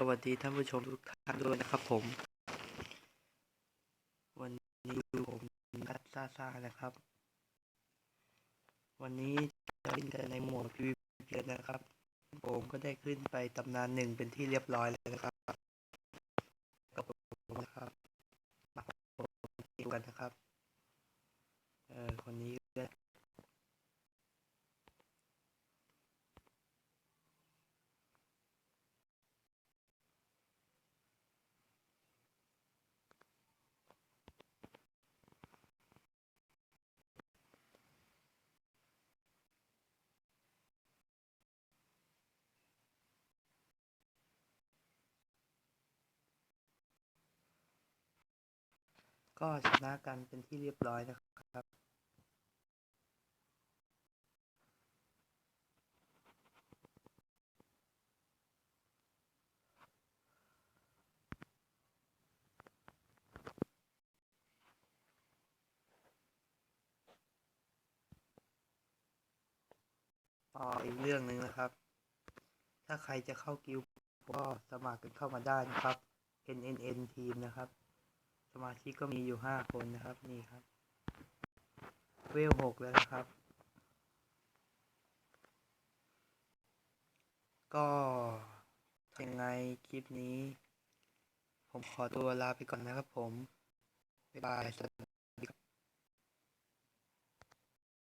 สวัสดีท่านผู้ชมทุกท่านด้วยนะครับผม วันนี้ผมนัดซ่าซ่านะครับ วันนี้จะเล่นกันในโหมด PVP นะครับ ผมก็ได้ขึ้นไปตำนานหนึ่งเป็นที่เรียบร้อยแล้วนะครับกับผมนะครับมาดูกันนะครับ เออคนนี้ ก็ชนะกันเป็นที่เรียบร้อยนะครับ ต่ออีกเรื่องหนึ่งนะครับ ถ้าใครจะเข้ากิลด์ก็สมัครกันเข้ามาได้นะครับ NNN ทีมนะครับ สมาชิกก็มีอยู่ห้าคนนะครับ นี่ครับ เวลหกแล้วนะครับ ก็ยังไงคลิปนี้ ผมขอตัวลาไปก่อนนะครับผม บ๊ายบาย